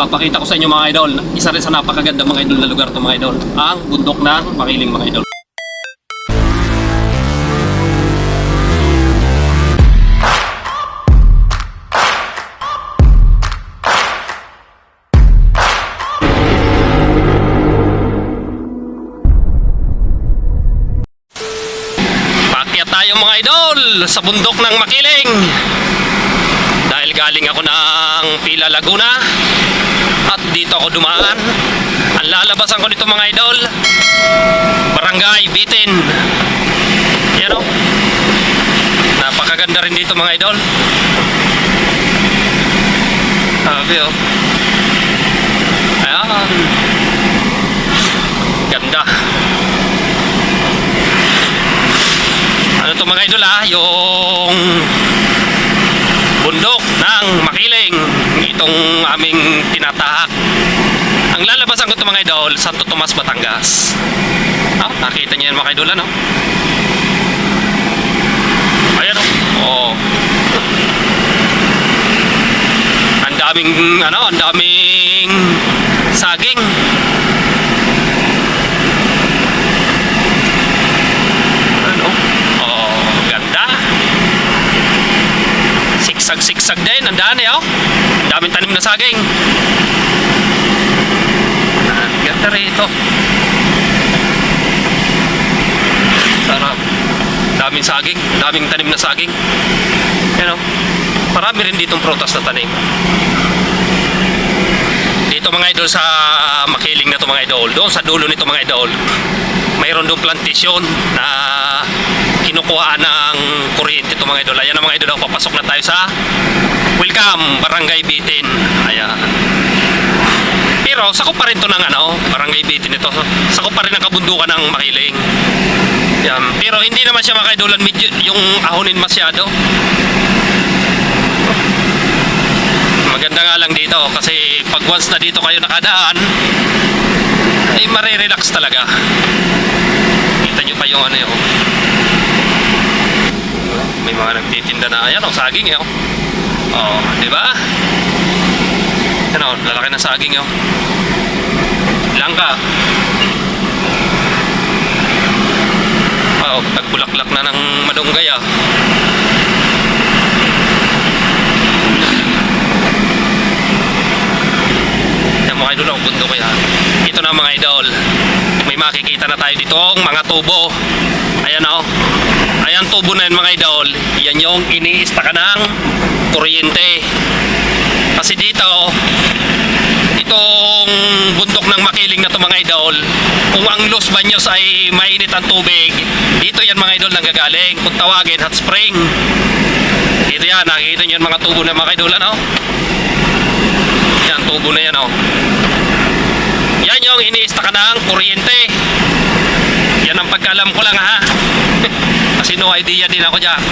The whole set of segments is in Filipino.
papakita ko sa inyo mga idol, isa rin sa napakaganda mga idol na lugar to mga idol, ang bundok ng Makiling mga idol. Tayo mga idol sa bundok ng Makiling. Dahil galing ako ng Pila Laguna at dito ako dumaan. Ang lalabasan ko nito mga idol, Barangay Bitin. Yan o. Napakaganda rin dito mga idol. Sabi o. Ayan. Ganda. Ano to mga idol ah, yung bundok ng Makiling itong aming tinatahak. Ang lalabasan ko ito mga idol Santo Tomas, Batangas. Ah, nakita niyo yan mga idol ano? Ayan o oh. ang daming ano ang daming saging. Ano? Ganda. Siksag-siksag din. Ang daan eh, oh. Daming tanim na saging. Ganda rito. Sarap. Daming saging. Daming tanim na saging. Yan, oh. Marami rin ditong prutas na tanim. Dito mga idol sa makiling na to mga idol. Doon sa dulo nito mga idol. Mayroon doon plantasyon na kinukuha ng kuryente to mga idol. Ayan na mga idol, oh, papasok na tayo sa Welcome, Barangay Bitin. Ayan. Pero sakop pa rin to ng ano, Barangay Bitin ito. Sakop pa rin ang kabundukan ng Makiling. Yan. Pero hindi naman siya makaidolan medyo yung ahonin masyado. Maganda nga lang dito kasi pag once na dito kayo nakadaan, ay marirelax talaga. Kita nyo pa yung ano yun. May mga nagtitinda na, ayan o, saging yun. Oo, di ba? Yan o, lalaki na saging yun. Langka. Oo, tagbulaklak na ng malunggay ah. Mga idol, ang bundok yan. Ito na mga idol. May makikita na tayo dito ang mga tubo. Ayan o. Ayan tubo na yan mga idol. Yan yung iniista ka ng kuryente. Kasi dito, itong bundok ng makiling na to mga idol, kung ang Los Baños ay mainit ang tubig, dito yan mga idol nanggagaling. Kung tawagin, hot spring. Dito yan, nakikita nyo mga tubo ng mga idol, ano? Yan, tubo na yan, oh. Yan yung iniista ka ng kuryente. Yan ang pagkalam ko lang, ha? Kasi no idea din ako dyan.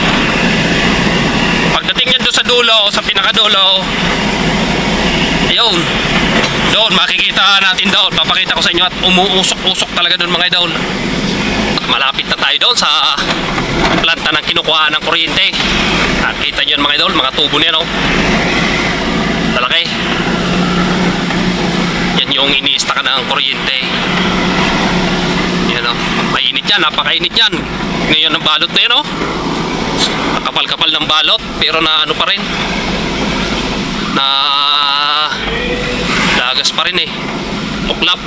Pagdating yan doon sa dulo, sa pinakadulo, ayun, doon, makikita natin doon. Papakita ko sa inyo at umuusok-usok talaga doon mga idol. At malapit na tayo doon sa planta ng kinukuha ng kuryente. Nakita nyo yun mga idol, mga tubo niya, no? Talaki. Yan yung iniista ka ng kuryente. Yan o. Mainit yan. Napakainit yan. Ngayon ang balot na yan o. Nakapal-kapal ng balot. Pero na ano pa rin. Na lagas pa rin eh. Tuklap.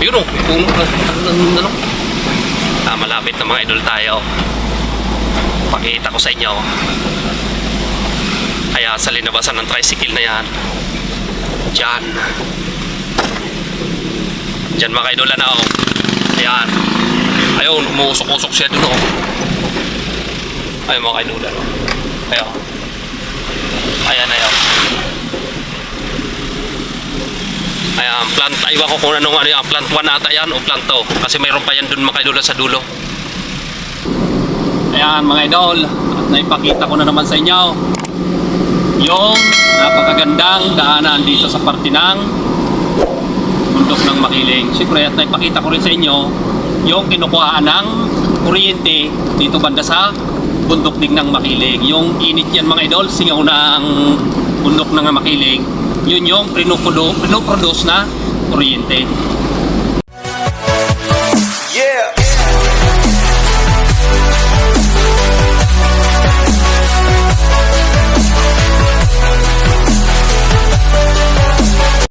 Yun o. Puno na. Ano, ano. Ah, malapit na mga idol tayo. Pakita ko sa inyo. Kaya sa linabasan ng tricycle na yan. Diyan. Diyan mga kaidolan na ako. Ayan. Ayun, umuusok-usok siya dun ako. Ayun mga kaidolan. oh. Ayun. Ayan, ayan. Ayan, plant, iwan ko kung anong ano yan, plant 1 ata yan o plant 2. Kasi mayroon pa yan dun mga kaidolan sa dulo. Ayan mga idol, at naipakita ko na naman sa inyo yung napakagandang daanan dito sa parte ng bundok ng Makiling. Siyempre, at naipakita ko rin sa inyo yung kinukuhaan ng kuryente dito banda sa bundok din ng Makiling. Yung init yan mga idol, singaw ng bundok ng makiling, yun yung pinuprodu- pinoproduce na kuryente.